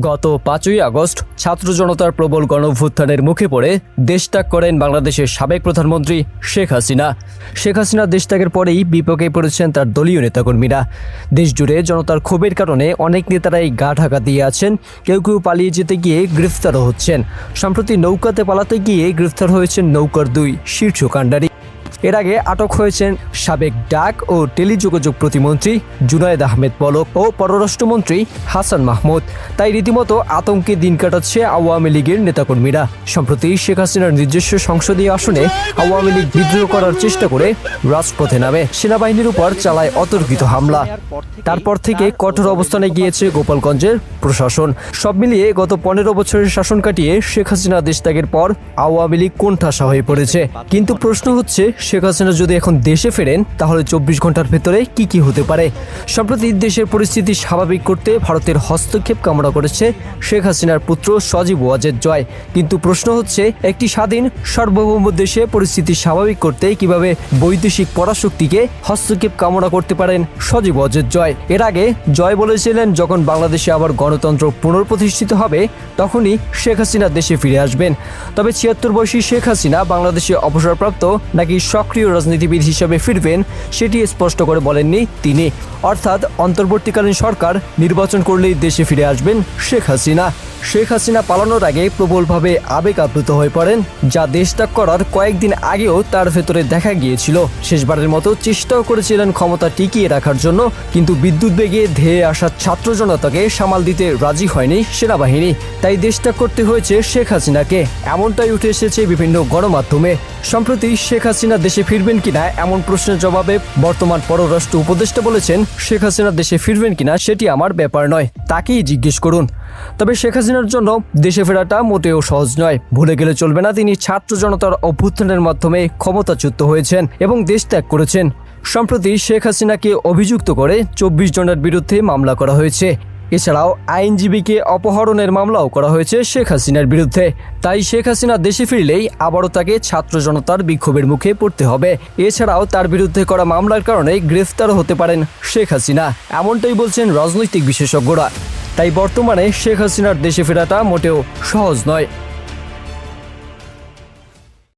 গত পাঁচই আগস্ট ছাত্র জনতার প্রবল গণভ্যুত্থানের মুখে পড়ে দেশত্যাগ করেন বাংলাদেশের সাবেক প্রধানমন্ত্রী শেখ হাসিনা। শেখ হাসিনা দেশত্যাগের পরেই বিপক্ষে পড়েছেন তার দলীয় নেতাকর্মীরা। দেশজুড়ে জনতার ক্ষোভের কারণে অনেক নেতারাই গা ঢাকা দিয়ে আছেন, কেউ কেউ পালিয়ে যেতে গিয়ে গ্রেফতারও হচ্ছেন। সম্প্রতি নৌকাতে পালাতে গিয়ে গ্রেফতার হয়েছেন নৌকার দুই শীর্ষ কাণ্ডারি। এর আগে আটক হয়েছেন সাবেক ডাক ও টেলিযোগাযোগ প্রতিমন্ত্রী জুনায়েদ আহমেদ পলক ও পররাষ্ট্রমন্ত্রী হাসান মাহমুদ। তাই রীতিমতো আতঙ্কে দিন কাটাচ্ছে আওয়ামী লীগের নেতাকর্মীরা। সম্প্রতি শেখ হাসিনার নিজস্ব সংসদীয় আসনে আওয়ামী লীগ বিদ্রোহ করার চেষ্টা করে রাজপথে নামে। সেনাবাহিনীর উপর চালায় অতর্কিত হামলা। তারপর থেকে কঠোর অবস্থানে গিয়েছে গোপালগঞ্জের প্রশাসন। সব মিলিয়ে গত পনেরো বছরের শাসন কাটিয়ে শেখ হাসিনা দেশত্যাগের পর আওয়ামী লীগ কোণঠাসা হয়ে পড়েছে। কিন্তু প্রশ্ন হচ্ছে শেখ হাসিনা যদি এখন দেশে ফেরেন, তাহলে চব্বিশ ঘণ্টার ভেতরে কি কি হতে পারে? সম্প্রতি দেশের পরিস্থিতি স্বাভাবিক করতে ভারতের হস্তক্ষেপ কামনা করেছে শেখ হাসিনার পুত্র সজীব ওয়াজেদ জয়। কিন্তু প্রশ্ন হচ্ছে, একটি স্বাধীন, সার্বভৌম দেশে পরিস্থিতি স্বাভাবিক করতে কীভাবে বৈদেশিক পরাশক্তিকে হস্তক্ষেপ কামনা করতে পারেন সজীব ওয়াজেদ জয়? এর আগে জয় বলেছিলেন, যখন বাংলাদেশে আবার গণতন্ত্র পুনর্প্রতিষ্ঠিত হবে, তখনই শেখ হাসিনা দেশে ফিরে আসবেন। তবে ছিয়াত্তর বয়সী শেখ হাসিনা বাংলাদেশে অবসরপ্রাপ্ত নাকি সক্রিয় রাজনীতিবিদ হিসেবে ফিরবেন, সেটি স্পষ্ট করে বলেননি তিনি। অর্থাৎ অন্তর্বর্তীকালীন সরকার নির্বাচন করলেই দেশে ফিরে আসবেন শেখ হাসিনা। শেখ হাসিনা পালানোর আগে প্রবলভাবে আবেগ আপ্লুত হয়ে পড়েন, যা দেশত্যাগ করার কয়েকদিন আগেও তার ভেতরে দেখা গিয়েছিল। শেষবারের মতো চেষ্টাও করেছিলেন ক্ষমতা টিকিয়ে রাখার জন্য, কিন্তু বিদ্যুৎ বেগে ধেয়ে আসা ছাত্র জনতাকে সামাল দিতে রাজি হয়নি সেনাবাহিনী। তাই দেশত্যাগ করতে হয়েছে শেখ হাসিনাকে। এমনটাই উঠে এসেছে বিভিন্ন গণমাধ্যমে। সম্প্রতি শেখ হাসিনা দেশে ফিরবেন কিনা এমন প্রশ্নের জবাবে বর্তমান পররাষ্ট্র উপদেষ্টা বলেছেন, শেখ হাসিনা দেশে ফিরবেন কিনা সেটি আমার ব্যাপার নয়, তাকেই জিজ্ঞেস করুন। তবে শেখ হাসিনার জন্য দেশে ফেরাটা মোটেও সহজ নয়। ভুলে গেলে চলবে না, তিনি ছাত্র জনতার অভ্যুত্থানের মাধ্যমে ক্ষমতাচ্যুত হয়েছেন এবং দেশ ত্যাগ করেছেন। সম্প্রতি শেখ হাসিনাকে অভিযুক্ত করে চব্বিশ জনের বিরুদ্ধে মামলা করা হয়েছে। এছাড়াও আইনজীবীকে অপহরণের মামলাও করা হয়েছে শেখ হাসিনার বিরুদ্ধে। তাই শেখ হাসিনা দেশে ফিরলেই আবারও তাকে ছাত্র জনতার বিক্ষোভের মুখে পড়তে হবে। এছাড়াও তার বিরুদ্ধে করা মামলার কারণে গ্রেফতার হতে পারেন শেখ হাসিনা। এমনটাই বলছেন রাজনৈতিক বিশেষজ্ঞরা। তাই বর্তমানে শেখ হাসিনার দেশে ফেরাটা মোটেও সহজ নয়।